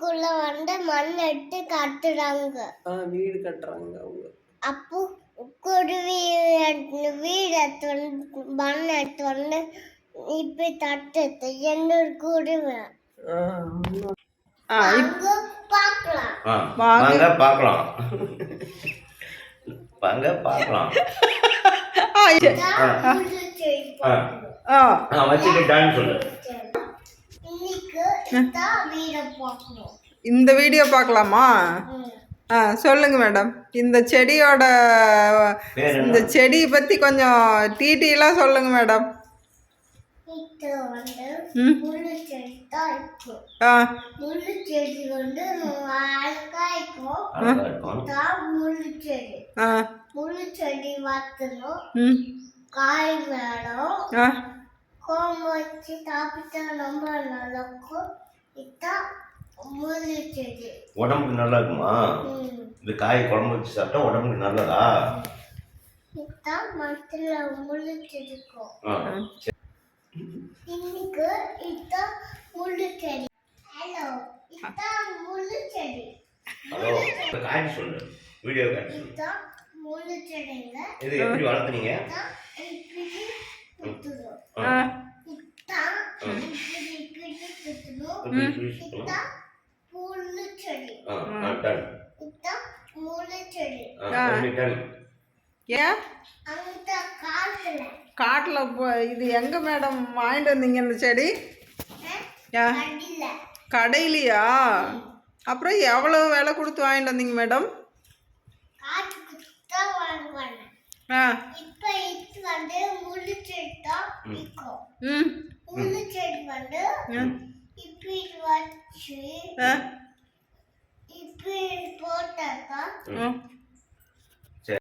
வீட்டுக்குள்ள வந்து மண் எடுத்து கட்டுறாங்க. ஆ வீடு கட்டுறாங்க அவங்க. அப்போ குருவி எடுத்து- வீடு எடுத்து வந்து மண் எடுத்து வந்து இப்படி தட்டுது என்னொரு குருவி ஆ, ஆமா. ஆ இப்- அங்க பார்க்கலாம். ஆ வாங்க. வாங்க பார்க்கலாம். வாங்க பார்க்கலாம். ஆ, இ- ஆ. சொல்லு இன்னைக்கு இதான் வீடை பார்க்கணும் இந்த வீடியோ பார்க்கலாமா. ஆ சொல்லுங்க மேடம். இந்த செடியோட இந்த செடியை பற்றி கொஞ்சம் டீட்டெயிலாக சொல்லுங்க மேடம். செடி செடி செடி. செடி காய் வேணும். ஆ கோம்பு வச்சு சாப்பிட்டா ரொம்ப நல்லா இருக்கும் இதுதான் முள்ளு செடி. உடம்புக்கு நல்லா இருக்குமா. இந்த காய் குழம்பு வச்சு சாப்பிட்டா உடம்புக்கு நல்லதா? இதுதான் மரத்துல செடி இருக்கும் இன்னைக்கு இதுதான் முள்ளு செடி. ஹலோ இதுதான் முள்ளு செடி. ஹலோ சொல்லு. வீடியோ காய்ச்சி சொல்லு. இதுதான் முள்ளு செடிங்க. இது எப்படி வளர்த்துனீங்க? இதுதான் இப்படி குத்துறோம் ஆ இதுதான் இப்படி இப்படி குத்துறோம் இப்படி இப்படி சுத்தணும். இதுதான் முள்ளு செடி ஆ ஆ, done. இதுதான் முள்ளு செடி ஆ, தம்பி, done. ஏன் அந்த காட்டுல இது எங்கே மேடம் வாங்கிட்டு வந்தீங்க இந்த செடி கடையிலையா அப்புறம் எவ்வளோ விலை கொடுத்து வாங்கிட்டு வந்தீங்க மேடம் ஆ இப்ப இது வந்து முள்ளு செடி தான் விற்கும் ம் முள்ளு செடி வந்து ம்.